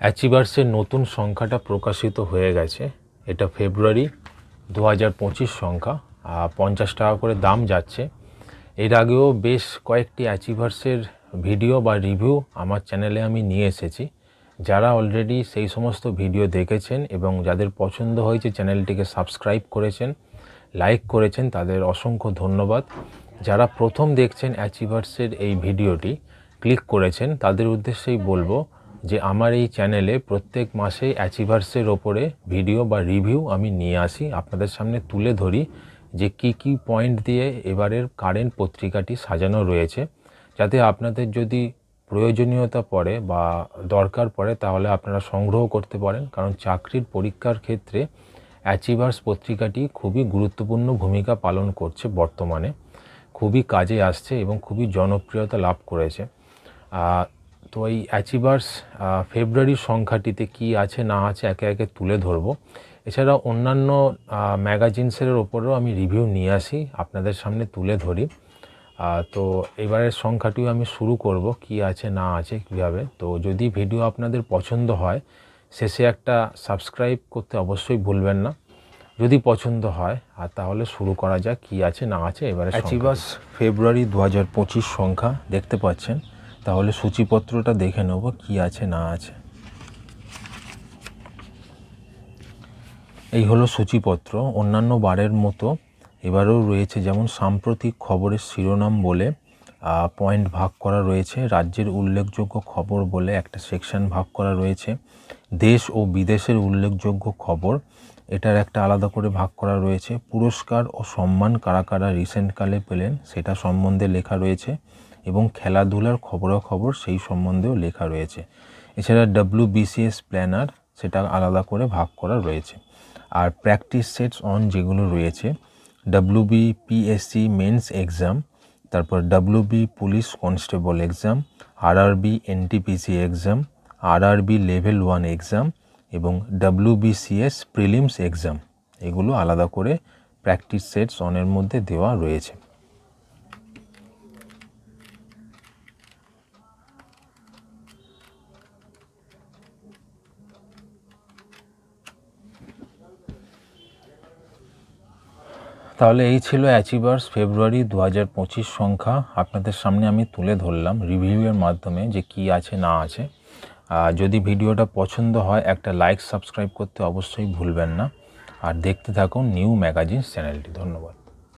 অ্যাচিভার্সের নতুন সংখ্যাটা প্রকাশিত হয়ে গেছে। এটা ফেব্রুয়ারি দু হাজার পঁচিশ সংখ্যা পঞ্চাশ টাকা করে দাম যাচ্ছে। এর আগেও বেশ কয়েকটি অ্যাচিভার্সের ভিডিও বা রিভিউ আমার চ্যানেলে আমি নিয়ে এসেছি। যারা অলরেডি সেই সমস্ত ভিডিও দেখেছেন এবং যাদের পছন্দ হয়েছে চ্যানেলটিকে সাবস্ক্রাইব করেছেন লাইক করেছেন, তাদের অসংখ্য ধন্যবাদ। যারা প্রথম দেখছেন অ্যাচিভার্সের এই ভিডিওটি ক্লিক করেছেন, তাদের উদ্দেশ্যেই বলব যে আমার এই চ্যানেলে প্রত্যেক মাসে অ্যাচিভার্সের ওপরে ভিডিও বা রিভিউ আমি নিয়ে আসি। আপনাদের সামনে তুলে ধরি যে কি কি পয়েন্ট দিয়ে এবারের কারেন্ট পত্রিকাটি সাজানো রয়েছে। যাতে আপনাদের যদি প্রয়োজনীয়তা পড়ে বা দরকার পড়ে, তাহলে আপনারা সংগ্রহ করতে পারেন। কারণ চাকরির পরীক্ষার ক্ষেত্রে অ্যাচিভার্স পত্রিকাটি খুবই গুরুত্বপূর্ণ ভূমিকা পালন করছে বর্তমানে। খুবই কাজে আসছে এবং খুবই জনপ্রিয়তা লাভ করেছে। তো এই অ্যাচিভার্স ফেব্রুয়ারির সংখ্যাটিতে কি আছে না আছে একে একে তুলে ধরবো। এছাড়া অন্যান্য ম্যাগাজিনসের ওপরেও আমি রিভিউ নিয়ে আসি আপনাদের সামনে তুলে ধরি। তো এবারের সংখ্যাটিও আমি শুরু করব কি আছে না আছে কীভাবে। তো যদি ভিডিও আপনাদের পছন্দ হয় শেষে একটা সাবস্ক্রাইব করতে অবশ্যই ভুলবেন না। যদি পছন্দ হয় আর তাহলে শুরু করা যাক কি আছে না আছে এবারে অ্যাচিভাস ফেব্রুয়ারি দু হাজার পঁচিশ সংখ্যা দেখতে পাচ্ছেন। তাহলে সূচিপত্রটা দেখে নেব কি আছে, না আছে। এই হলো সূচিপত্র। অন্যান্য বারের মতো এবারেও রয়েছে যেমন সাম্প্রতিক খবরের শিরোনাম বলে পয়েন্ট ভাগ করা রয়েছে। রাজ্যের উল্লেখযোগ্য খবর বলে একটা সেকশন ভাগ করা রয়েছে। দেশ ও বিদেশের উল্লেখযোগ্য খবর, এটার একটা আলাদা করে ভাগ করা রয়েছে। পুরস্কার ও সম্মান কারা কারা রিসেন্টকালে পেলেন, সেটা সম্বন্ধে লেখা রয়েছে এবং খেলাধুলার খবরাখবর সেই সম্বন্ধেও লেখা রয়েছে। এছাড়া ডাব্লিউ বিসিএস প্ল্যানার সেটা আলাদা করে ভাগ করা রয়েছে। আর প্র্যাকটিস সেটস অন যেগুলো রয়েছে ডাব্লিউবি পিএসসি মেন্স এক্সাম তারপর WB police constable exam RRB NTPC exam RRB level one exam এবং ডাব্লিউবিসিএস প্রিলিমস এক্সাম এগুলো আলাদা করে প্র্যাকটিস সেটস অনের মধ্যে দেওয়া রয়েছে। তাহলে এই ছিল অ্যাচিভার্স ফেব্রুয়ারি দু হাজার পঁচিশ সংখ্যা। আপনাদের সামনে আমি তুলে ধরলাম রিভিউয়ের মাধ্যমে যে কি আছে, না আছে। যদি ভিডিওটা পছন্দ হয়, একটা লাইক সাবস্ক্রাইব করতে অবশ্যই ভুলবেন না। আর দেখতে থাকুন নিউ ম্যাগাজিন চ্যানেলটি। ধন্যবাদ।